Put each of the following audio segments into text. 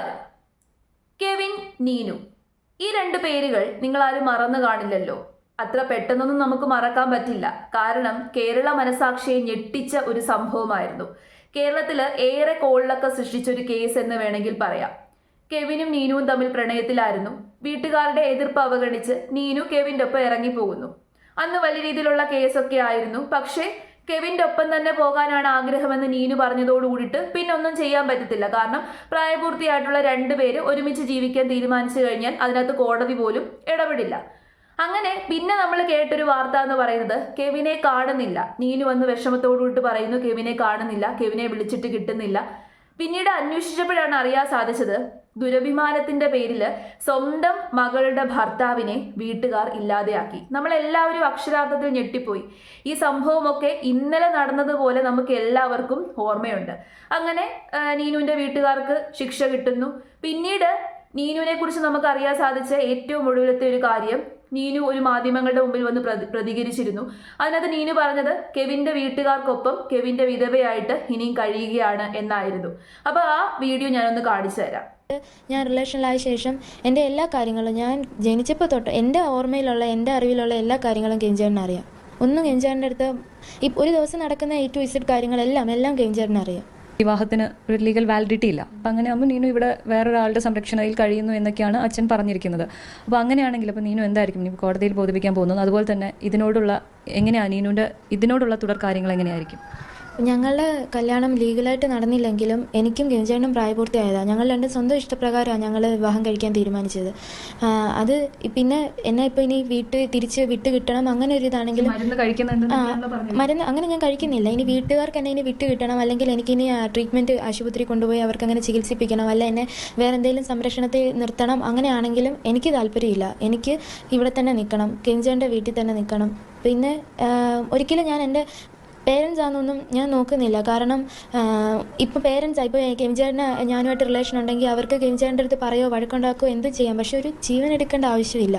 നമസ്കാരം. കെവിൻ നീനു. ഈ രണ്ട് പേരുകൾ നിങ്ങൾ ആരും മറന്നു കാണില്ലല്ലോ. അത്ര പെട്ടെന്നൊന്നും നമുക്ക് മറക്കാൻ പറ്റില്ല. കാരണം കേരള മനസാക്ഷിയെ ഞെട്ടിച്ച ഒരു സംഭവമായിരുന്നു. കേരളത്തിൽ ഏറെ കോളിലൊക്കെ സൃഷ്ടിച്ച ഒരു കേസ് എന്ന് വേണമെങ്കിൽ പറയാം. കെവിനും നീനുവും തമ്മിൽ പ്രണയത്തിലായിരുന്നു. വീട്ടുകാരുടെ എതിർപ്പ് അവഗണിച്ച് നീനു കെവിന്റെ ഒപ്പം ഇറങ്ങിപ്പോകുന്നു. അന്ന് വലിയ രീതിയിലുള്ള കേസൊക്കെ ആയിരുന്നു. പക്ഷേ കെവിന്റെ ഒപ്പം തന്നെ പോകാനാണ് ആഗ്രഹമെന്ന് നീനു പറഞ്ഞതോട് കൂടിയിട്ട് പിന്നെ ഒന്നും ചെയ്യാൻ പറ്റത്തില്ല. കാരണം പ്രായപൂർത്തിയായിട്ടുള്ള രണ്ടുപേര് ഒരുമിച്ച് ജീവിക്കാൻ തീരുമാനിച്ചു കഴിഞ്ഞാൽ അതിനകത്ത് കോടതി പോലും ഇടപെടില്ല. അങ്ങനെ പിന്നെ നമ്മൾ കേട്ടൊരു വാർത്ത എന്ന് പറയുന്നത് കെവിനെ കാണുന്നില്ല. നീനു വന്ന് വിഷമത്തോടുകൂട്ട് പറയുന്നു കെവിനെ കാണുന്നില്ല കെവിനെ വിളിച്ചിട്ട് കിട്ടുന്നില്ല. പിന്നീട് അന്വേഷിച്ചപ്പോഴാണ് അറിയാൻ സാധിച്ചത് ദുരഭിമാനത്തിന്റെ പേരിൽ സ്വന്തം മകളുടെ ഭർത്താവിനെ വീട്ടുകാർ ഇല്ലാതെയാക്കി. നമ്മളെല്ലാവരും അക്ഷരാർത്ഥത്തിൽ ഞെട്ടിപ്പോയി. ഈ സംഭവമൊക്കെ ഇന്നലെ നടന്നതുപോലെ നമുക്ക് എല്ലാവർക്കും ഓർമ്മയുണ്ട്. അങ്ങനെ നീനുവിന്റെ വീട്ടുകാർക്ക് ശിക്ഷ കിട്ടുന്നു. പിന്നീട് നീനുവിനെ കുറിച്ച് നമുക്ക് അറിയാൻ സാധിച്ച ഏറ്റവും ഒടുവിലത്തെ ഒരു കാര്യം നീനു ഒരു മാധ്യമങ്ങളുടെ മുമ്പിൽ വന്ന് പ്രതി പ്രതികരിച്ചിരുന്നു. അതിനകത്ത് നീനു പറഞ്ഞത് കെവിന്റെ വീട്ടുകാർക്കൊപ്പം കെവിന്റെ വിധവയായിട്ട് ഇനിയും കഴിയുകയാണ് എന്നായിരുന്നു. അപ്പോൾ ആ വീഡിയോ ഞാനൊന്ന് കാണിച്ചു തരാം. ഞാൻ റിലേഷനിലായ ശേഷം എന്റെ എല്ലാ കാര്യങ്ങളും ഞാൻ ജനിച്ചപ്പോൾ തൊട്ട് എന്റെ ഓർമ്മയിലുള്ള എന്റെ അറിവിലുള്ള എല്ലാ കാര്യങ്ങളും കെഞ്ചേട്ടന് അറിയാം. ഒന്നും കെഞ്ചേട്ടന്റെ അടുത്ത് ഈ ഒരു ദിവസം നടക്കുന്ന എ ടു ഇസഡ് കാര്യങ്ങളെല്ലാം എല്ലാം കെഞ്ചേട്ടന് അറിയാം. വിവാഹത്തിന് ഒരു ലീഗൽ വാലിഡിറ്റി ഇല്ല. അപ്പം അങ്ങനെ ആകുമ്പോൾ നീനു ഇവിടെ വേറൊരാളുടെ സംരക്ഷണയിൽ കഴിയുന്നു എന്നൊക്കെയാണ് അച്ഛൻ പറഞ്ഞിരിക്കുന്നത്. അപ്പോൾ അങ്ങനെയാണെങ്കിൽ അപ്പോൾ നീനു എന്തായിരിക്കും? നീ കോടതിയിൽ ബോധിപ്പിക്കാൻ പോകുന്നു അതുപോലെ തന്നെ ഇതിനോടുള്ള എങ്ങനെയാണ് നീനുവിന്റെ ഇതിനോടുള്ള തുടർ കാര്യങ്ങൾ എങ്ങനെയായിരിക്കും ഞങ്ങളുടെ കല്യാണം ലീഗലായിട്ട് നടന്നില്ലെങ്കിലും എനിക്കും ഗംജേണ്ടും പ്രായപൂർത്തിയായതാണ് ഞങ്ങൾ രണ്ടും സ്വന്തം ഇഷ്ടപ്രകാരമാണ് ഞങ്ങൾ വിവാഹം കഴിക്കാൻ തീരുമാനിച്ചത്. അത് പിന്നെ എന്നെ ഇപ്പോൾ ഇനി വീട്ടിൽ തിരിച്ച് വിട്ട് കിട്ടണം അങ്ങനെ ഒരു ഇതാണെങ്കിലും മരുന്ന് അങ്ങനെ ഞാൻ കഴിക്കുന്നില്ല. ഇനി വീട്ടുകാർക്ക് എന്നെ ഇനി വിട്ട് കിട്ടണം അല്ലെങ്കിൽ എനിക്കിനി ട്രീറ്റ്മെന്റ് ആശുപത്രി കൊണ്ടുപോയി അവർക്ക് അങ്ങനെ ചികിത്സിപ്പിക്കണം അല്ല എന്നെ വേറെ എന്തെങ്കിലും സംരക്ഷണത്തിൽ നിർത്തണം അങ്ങനെയാണെങ്കിലും എനിക്ക് താല്പര്യമില്ല. എനിക്ക് ഇവിടെ തന്നെ നിൽക്കണം. കെഞ്ചേന്റെ വീട്ടിൽ തന്നെ നിൽക്കണം. പിന്നെ ഒരിക്കലും ഞാൻ എന്റെ പേരൻസ് ആണെന്നൊന്നും ഞാൻ നോക്കുന്നില്ല. കാരണം ഇപ്പോൾ പേരൻസ് ഇപ്പോൾ കെമിചേട്ടന് ഞാനുമായിട്ട് റിലേഷൻ ഉണ്ടെങ്കിൽ അവർക്ക് കെമിചേട്ടന്റെ അടുത്ത് പറയോ വഴക്കുണ്ടാക്കുകയോ എന്ത് ചെയ്യാം. പക്ഷെ ഒരു ജീവൻ എടുക്കേണ്ട ആവശ്യമില്ല.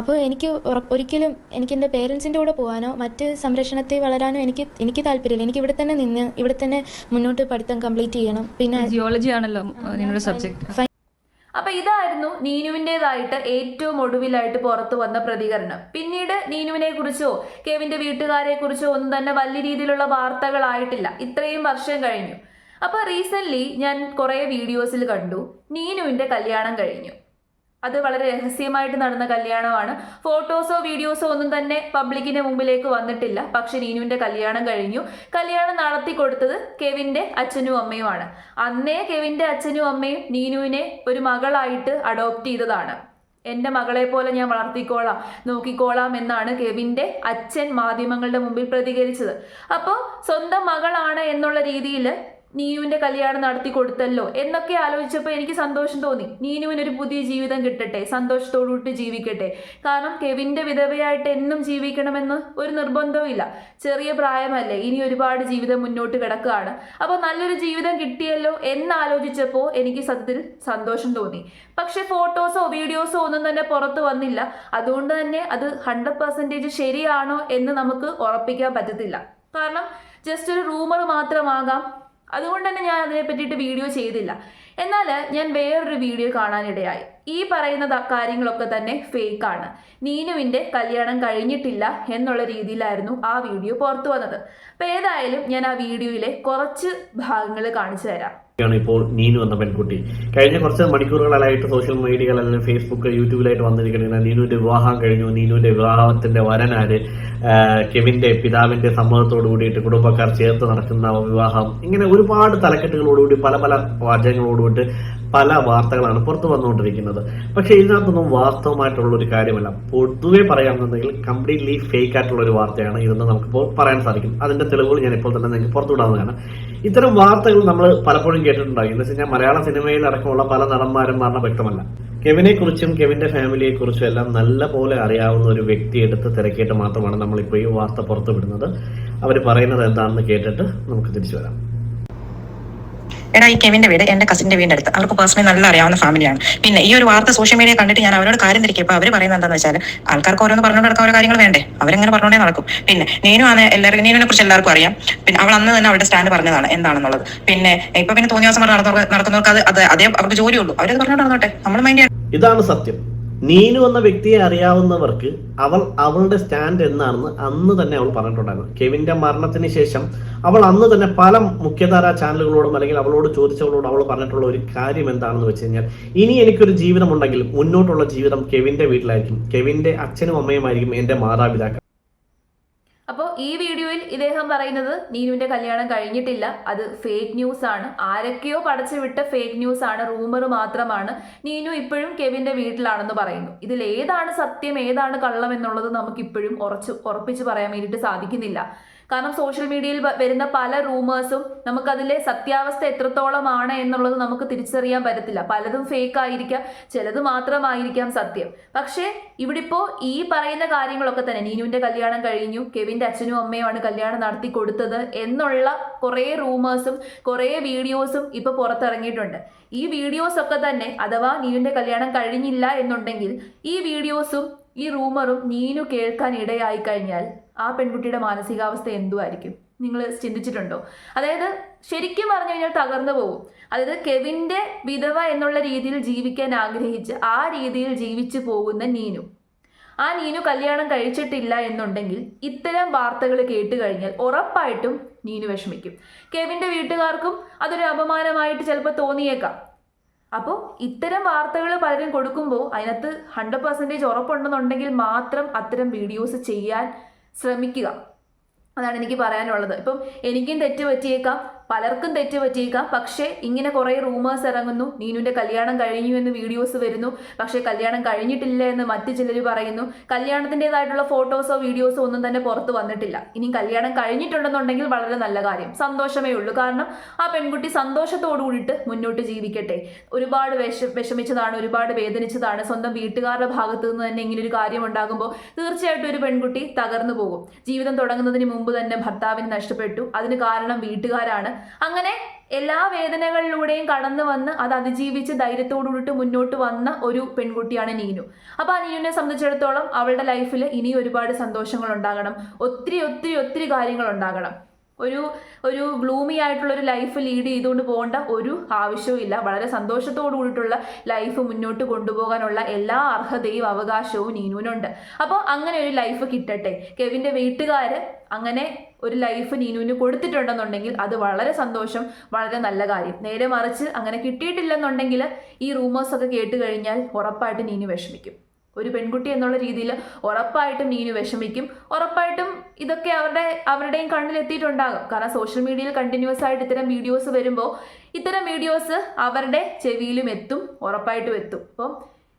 അപ്പോൾ എനിക്ക് ഒരിക്കലും എനിക്ക് എന്റെ പേരൻസിന്റെ കൂടെ പോകാനോ മറ്റ് സംരക്ഷണത്തിൽ വളരാനോ എനിക്ക് എനിക്ക് താല്പര്യമില്ല. എനിക്ക് ഇവിടെ തന്നെ നിന്ന് ഇവിടെ തന്നെ മുന്നോട്ട് പഠിത്തം കംപ്ലീറ്റ് ചെയ്യണം. പിന്നെ ജിയോളജി ആണല്ലോ സബ്ജക്ട് അപ്പൊ ഇതായിരുന്നു നീനുവിന്റെതായിട്ട് ഏറ്റവും ഒടുവിലായിട്ട് പുറത്തു വന്ന പ്രതികരണം. പിന്നീട് നീനുവിനെ കുറിച്ചോ കെവിന്റെ വീട്ടുകാരെ കുറിച്ചോ ഒന്നും തന്നെ വലിയ രീതിയിലുള്ള വാർത്തകളായിട്ടില്ല. ഇത്രയും വർഷം കഴിഞ്ഞു. അപ്പൊ റീസെന്റ് ഞാൻ കുറെ വീഡിയോസിൽ കണ്ടു. നീനുവിന്റെ കല്യാണം കഴിഞ്ഞു. അത് വളരെ രഹസ്യമായിട്ട് നടന്ന കല്യാണമാണ്. ഫോട്ടോസോ വീഡിയോസോ ഒന്നും തന്നെ പബ്ലിക്കിന്റെ മുമ്പിലേക്ക് വന്നിട്ടില്ല. പക്ഷെ നീനുവിന്റെ കല്യാണം കഴിഞ്ഞു. കല്യാണം നടത്തി കൊടുത്തത് കെവിന്റെ അച്ഛനും അമ്മയുമാണ്. അന്നേ കെവിന്റെ അച്ഛനും അമ്മയും നീനുവിനെ ഒരു മകളായിട്ട് അഡോപ്റ്റ് ചെയ്തതാണ്. എന്റെ മകളെ പോലെ ഞാൻ വളർത്തിക്കോളാം നോക്കിക്കോളാം എന്നാണ് കെവിന്റെ അച്ഛൻ മാധ്യമങ്ങളുടെ മുമ്പിൽ പ്രതികരിച്ചത്. അപ്പോൾ സ്വന്തം മകളാണ് എന്നുള്ള രീതിയിൽ നീനുവിന്റെ കല്യാണം നടത്തി കൊടുത്തല്ലോ എന്നൊക്കെ ആലോചിച്ചപ്പോൾ എനിക്ക് സന്തോഷം തോന്നി. നീനുവിന് ഒരു പുതിയ ജീവിതം കിട്ടട്ടെ സന്തോഷത്തോടുകൂടി ജീവിക്കട്ടെ. കാരണം കെവിന്റെ വിധവയായിട്ട് എന്നും ജീവിക്കണമെന്ന് ഒരു നിർബന്ധവും ചെറിയ പ്രായമല്ലേ ഇനി ഒരുപാട് ജീവിതം മുന്നോട്ട് കിടക്കുകയാണ്. അപ്പോൾ നല്ലൊരു ജീവിതം കിട്ടിയല്ലോ എന്നാലോചിച്ചപ്പോൾ എനിക്ക് സത്യത്തിൽ സന്തോഷം തോന്നി. പക്ഷെ ഫോട്ടോസോ വീഡിയോസോ ഒന്നും തന്നെ പുറത്തു വന്നില്ല. അതുകൊണ്ട് തന്നെ അത് ഹൺഡ്രഡ് പെർസെന്റേജ് ശരിയാണോ എന്ന് നമുക്ക് ഉറപ്പിക്കാൻ പറ്റത്തില്ല. കാരണം ജസ്റ്റ് ഒരു റൂമർ മാത്രമാകാം. അതുകൊണ്ട് തന്നെ ഞാൻ അതിനെ പറ്റിയിട്ട് വീഡിയോ ചെയ്തില്ല. എന്നാൽ ഞാൻ വേറൊരു വീഡിയോ കാണാനിടയായി. ഈ പറയുന്ന കാര്യങ്ങളൊക്കെ തന്നെ ഫേക്ക് ആണ് നീനുവിന്റെ കല്യാണം കഴിഞ്ഞിട്ടില്ല എന്നുള്ള രീതിയിലായിരുന്നു ആ വീഡിയോ പുറത്തു വന്നത്. അപ്പോൾ ഏതായാലും ഞാൻ ആ വീഡിയോയിലെ കുറച്ച് ഭാഗങ്ങൾ കാണിച്ചു തരാം. ാണ് ഇപ്പോൾ നീനു എന്ന പെൺകുട്ടി. കഴിഞ്ഞ കുറച്ച് മണിക്കൂറുകളായിട്ട് സോഷ്യൽ അല്ലെങ്കിൽ ഫേസ്ബുക്ക് യൂട്യൂബിലായിട്ട് വന്നിരിക്കുന്നത്. നീനുവിന്റെ വിവാഹം കഴിഞ്ഞു. നീനുവിന്റെ വിവാഹത്തിന്റെ വരനാര് ആ, കെവിന്റെ പിതാവിന്റെ സമ്മതത്തോടു കൂടിയിട്ട് കുടുംബക്കാർ ചേർത്ത് നടക്കുന്ന വിവാഹം. ഇങ്ങനെ ഒരുപാട് തലക്കെട്ടുകളോടുകൂടി പല പല വാചകങ്ങളോടുകൂടി പല വാർത്തകളാണ് പുറത്തു വന്നുകൊണ്ടിരിക്കുന്നത്. പക്ഷെ ഇതിനകത്തൊന്നും വാസ്തവമായിട്ടുള്ള ഒരു കാര്യമല്ല. പൊതുവെ പറയാമെന്നുണ്ടെങ്കിൽ കംപ്ലീറ്റ്ലി ഫേക്ക് ആയിട്ടുള്ള ഒരു വാർത്തയാണ് ഇതെന്ന് നമുക്കിപ്പോൾ പറയാൻ സാധിക്കും. അതിന്റെ തെളിവുകൾ ഞാൻ ഇപ്പോൾ തന്നെ നിങ്ങൾക്ക് പുറത്തുവിടാവുന്നതാണ്. ഇത്തരം വാർത്തകൾ നമ്മൾ പലപ്പോഴും കേട്ടിട്ടുണ്ടാകും. എന്ന് വെച്ച് കഴിഞ്ഞാൽ മലയാള സിനിമയിൽ അടക്കമുള്ള പല നടന്മാരും പറഞ്ഞ വ്യക്തമല്ല. കെവിനെ കുറിച്ചും കെവിന്റെ ഫാമിലിയെ കുറിച്ചും എല്ലാം നല്ല പോലെ അറിയാവുന്ന ഒരു വ്യക്തി എടുത്ത് തിരക്കിയിട്ട് മാത്രമാണ് നമ്മളിപ്പോൾ ഈ വാർത്ത പുറത്തുവിടുന്നത്. അവർ പറയുന്നത് എന്താണെന്ന് കേട്ടിട്ട് നമുക്ക് തിരിച്ചു വരാം. എടാ ഈ കെവിന്റെ വീട് എന്റെ കസിന്റെ വീടിന്റെ അടുത്ത്. അവർക്ക് പേഴ്സണലി നല്ല അറിയാവുന്ന ഫാമിലിയാണ് പിന്നെ ഈ ഒരു വാർത്ത സോഷ്യൽ മീഡിയ കണ്ടിട്ട് ഞാൻ അവരോട് കാര്യം തിരിക്കപ്പോൾ അവർ പറയുന്നത് എന്താണെന്ന് വെച്ചാൽ ആൾക്കാർക്ക് ഓരോന്ന് പറഞ്ഞുകൊണ്ട് നടക്കാൻ ഓരോ കാര്യങ്ങൾ വേണ്ടേ? അവരെങ്ങനെ പറഞ്ഞുകൊണ്ടേ നടക്കും. പിന്നെ നീനു ആണ് എല്ലാവർക്കും നീനുവിനെ കുറിച്ച് എല്ലാവർക്കും അറിയാം. പിന്നെ അവൾ അന്ന് തന്നെ അവളുടെ സ്റ്റാൻഡ് പറഞ്ഞതാണ് എന്താണെന്നുള്ളത്. പിന്നെ ഇപ്പൊ പിന്നെ തോന്നിയ ദിവസം നടക്കുന്നവർക്ക് അത് അത് അതേ അവർക്ക് ജോലിയുള്ളൂ. അവരത് പറഞ്ഞോണ്ട് നടന്നോട്ടെ. നമ്മൾ മൈൻഡ് ഇതാണ് സത്യം. നീനു എന്ന വ്യക്തിയെ അറിയാവുന്നവർക്ക് അവൾ അവളുടെ സ്റ്റാൻഡ് എന്നാണെന്ന് അന്ന് തന്നെ അവൾ പറഞ്ഞിട്ടുണ്ടായിരുന്നു. കെവിന്റെ മരണത്തിന് ശേഷം അവൾ അന്ന് തന്നെ പല മുഖ്യധാരാ ചാനലുകളോടും അല്ലെങ്കിൽ അവളോട് ചോദിച്ചവളോട് അവൾ പറഞ്ഞിട്ടുള്ള ഒരു കാര്യം എന്താണെന്ന് വെച്ച് കഴിഞ്ഞാൽ ഇനി എനിക്കൊരു ജീവിതമുണ്ടെങ്കിൽ മുന്നോട്ടുള്ള ജീവിതം കെവിന്റെ വീട്ടിലായിരിക്കും. കെവിന്റെ അച്ഛനും അമ്മയുമായിരിക്കും എന്റെ മാതാപിതാക്കൾ. ഈ വീഡിയോയിൽ ഇദ്ദേഹം പറയുന്നത് നീനുവിന്റെ കല്യാണം കഴിഞ്ഞിട്ടില്ല. അത് ഫേക്ക് ന്യൂസ് ആണ്. ആരൊക്കെയോ പടച്ചു വിട്ട ഫേക്ക് ന്യൂസ് ആണ്. റൂമർ മാത്രമാണ്. നീനു ഇപ്പോഴും കെവിന്റെ വീട്ടിലാണെന്ന് പറയുന്നു. ഇതിൽ ഏതാണ് സത്യം ഏതാണ് കള്ളം എന്നുള്ളത് നമുക്ക് ഇപ്പോഴും ഉറച്ചു ഉറപ്പിച്ച് പറയാൻ വേണ്ടിയിട്ട് സാധിക്കുന്നില്ല. കാരണം സോഷ്യൽ മീഡിയയിൽ വരുന്ന പല റൂമേഴ്സും നമുക്കതിലെ സത്യാവസ്ഥ എത്രത്തോളമാണ് എന്നുള്ളത് നമുക്ക് തിരിച്ചറിയാൻ പറ്റത്തില്ല. പലതും ഫേക്ക് ആയിരിക്കാം ചിലത് മാത്രമായിരിക്കാം സത്യം. പക്ഷേ ഇവിടെ ഇപ്പോൾ ഈ പറയുന്ന കാര്യങ്ങളൊക്കെ തന്നെ നീനുവിന്റെ കല്യാണം കഴിഞ്ഞു കെവിന്റെ അച്ഛനും അമ്മയുമാണ് കല്യാണം നടത്തി കൊടുത്തത് എന്നുള്ള കുറേ റൂമേഴ്സും കുറേ വീഡിയോസും ഇപ്പോൾ പുറത്തിറങ്ങിയിട്ടുണ്ട്. ഈ വീഡിയോസ് ഒക്കെ തന്നെ അഥവാ നീനുവിന്റെ കല്യാണം കഴിഞ്ഞില്ല എന്നുണ്ടെങ്കിൽ ഈ വീഡിയോസും ഈ റൂമറും നീനു കേൾക്കാൻ ഇടയായി കഴിഞ്ഞാൽ ആ പെൺകുട്ടിയുടെ മാനസികാവസ്ഥ എന്തുമായിരിക്കും നിങ്ങൾ ചിന്തിച്ചിട്ടുണ്ടോ? അതായത് ശരിക്കും പറഞ്ഞു കഴിഞ്ഞാൽ തകർന്നു പോകും. അതായത് കെവിന്റെ വിധവ എന്നുള്ള രീതിയിൽ ജീവിക്കാൻ ആഗ്രഹിച്ച് ആ രീതിയിൽ ജീവിച്ചു പോകുന്ന നീനു. ആ നീനു കല്യാണം കഴിച്ചിട്ടില്ല എന്നുണ്ടെങ്കിൽ ഇത്തരം വാർത്തകൾ കേട്ട് കഴിഞ്ഞാൽ ഉറപ്പായിട്ടും നീനു വിഷമിക്കും. കെവിന്റെ വീട്ടുകാർക്കും അതൊരു അപമാനമായിട്ട് ചിലപ്പോൾ തോന്നിയേക്കാം. അപ്പോൾ ഇത്തരം വാർത്തകൾ പലരും കൊടുക്കുമ്പോൾ അതിനകത്ത് ഹൺഡ്രഡ് പെർസെന്റേജ് ഉറപ്പുണ്ടെന്നുണ്ടെങ്കിൽ മാത്രം അത്തരം വീഡിയോസ് ചെയ്യാൻ ശ്രമിക്കുക. അതാണ് എനിക്ക് പറയാനുള്ളത്. ഇപ്പം എനിക്കും തെറ്റ് പറ്റിയേക്കാം. പലർക്കും തെറ്റ് പറ്റിയേക്കാം. പക്ഷേ ഇങ്ങനെ കുറേ റൂമേഴ്സ് ഇറങ്ങുന്നു. നീനുവിന്റെ കല്യാണം കഴിഞ്ഞു എന്ന് വീഡിയോസ് വരുന്നു. പക്ഷേ കല്യാണം കഴിഞ്ഞിട്ടില്ല എന്ന് മറ്റു ചിലർ പറയുന്നു. കല്യാണത്തിന്റെതായിട്ടുള്ള ഫോട്ടോസോ വീഡിയോസോ ഒന്നും തന്നെ പുറത്ത് വന്നിട്ടില്ല. ഇനി കല്യാണം കഴിഞ്ഞിട്ടുണ്ടെന്നുണ്ടെങ്കിൽ വളരെ നല്ല കാര്യം. സന്തോഷമേ ഉള്ളൂ. കാരണം ആ പെൺകുട്ടി സന്തോഷത്തോടു കൂടിയിട്ട് മുന്നോട്ട് ജീവിക്കട്ടെ. ഒരുപാട് വിഷ വിഷമിച്ചതാണ് ഒരുപാട് വേദനിച്ചതാണ്. സ്വന്തം വീട്ടുകാരുടെ ഭാഗത്തു നിന്ന് തന്നെ ഇങ്ങനെ ഒരു കാര്യം ഉണ്ടാകുമ്പോൾ തീർച്ചയായിട്ടും ഒരു പെൺകുട്ടി തകർന്നു പോകും. ജീവിതം തുടങ്ങുന്നതിന് മുമ്പ് തന്നെ ഭർത്താവിന് നഷ്ടപ്പെട്ടു. അതിന് കാരണം വീട്ടുകാരാണ്. അങ്ങനെ എല്ലാ വേദനകളിലൂടെയും കടന്നു വന്ന് അത് അതിജീവിച്ച് ധൈര്യത്തോടുകൂടിയിട്ട് മുന്നോട്ട് വന്ന ഒരു പെൺകുട്ടിയാണ് നീനു. അപ്പോൾ ആ നീനുവിനെ സംബന്ധിച്ചിടത്തോളം അവളുടെ ലൈഫിൽ ഇനി ഒരുപാട് സന്തോഷങ്ങൾ ഉണ്ടാകണം. ഒത്തിരി ഒത്തിരി ഒത്തിരി കാര്യങ്ങൾ ഉണ്ടാകണം. ഒരു ഒരു ഗ്ലൂമി ആയിട്ടുള്ള ഒരു ലൈഫ് ലീഡ് ചെയ്തുകൊണ്ട് പോകേണ്ട ഒരു ആവശ്യവും ഇല്ല. വളരെ സന്തോഷത്തോടു കൂടിയിട്ടുള്ള ലൈഫ് മുന്നോട്ട് കൊണ്ടുപോകാനുള്ള എല്ലാ അർഹതയും അവകാശവും നീനുവിനുണ്ട്. അപ്പോൾ അങ്ങനെ ഒരു ലൈഫ് കിട്ടട്ടെ. കെവിന്റെ വീട്ടുകാർ അങ്ങനെ ഒരു ലൈഫ് നീനുവിന് കൊടുത്തിട്ടുണ്ടെന്നുണ്ടെങ്കിൽ അത് വളരെ സന്തോഷം വളരെ നല്ല കാര്യം. നേരെ മറിച്ച് അങ്ങനെ കിട്ടിയിട്ടില്ലെന്നുണ്ടെങ്കിൽ ഈ റൂമേഴ്സൊക്കെ കേട്ട് കഴിഞ്ഞാൽ ഉറപ്പായിട്ട് നീനു വിഷമിക്കും. ഒരു പെൺകുട്ടി എന്നുള്ള രീതിയിൽ ഉറപ്പായിട്ടും നീനു വിഷമിക്കും. ഉറപ്പായിട്ടും ഇതൊക്കെ അവരുടെ അവരുടെയും കണ്ണിലെത്തിയിട്ടുണ്ടാകും കാരണം സോഷ്യൽ മീഡിയയിൽ കണ്ടിന്യൂസ് ആയിട്ട് ഇത്തരം വീഡിയോസ് വരുമ്പോൾ ഇത്തരം വീഡിയോസ് അവരുടെ ചെവിയിലും എത്തും ഉറപ്പായിട്ടും എത്തും. അപ്പം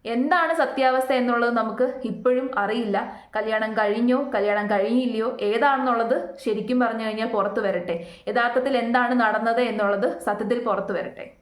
എന്താണ് സത്യാവസ്ഥ എന്നുള്ളത് നമുക്ക് ഇപ്പോഴും അറിയില്ല. കല്യാണം കഴിഞ്ഞോ കല്യാണം കഴിഞ്ഞില്ലയോ ഏതാണെന്നുള്ളത് ശരിക്കും പറഞ്ഞു കഴിഞ്ഞാൽ പുറത്തു വരട്ടെ. യഥാർത്ഥത്തിൽ എന്താണ് നടന്നത് എന്നുള്ളത് സത്യത്തിൽ പുറത്തു വരട്ടെ.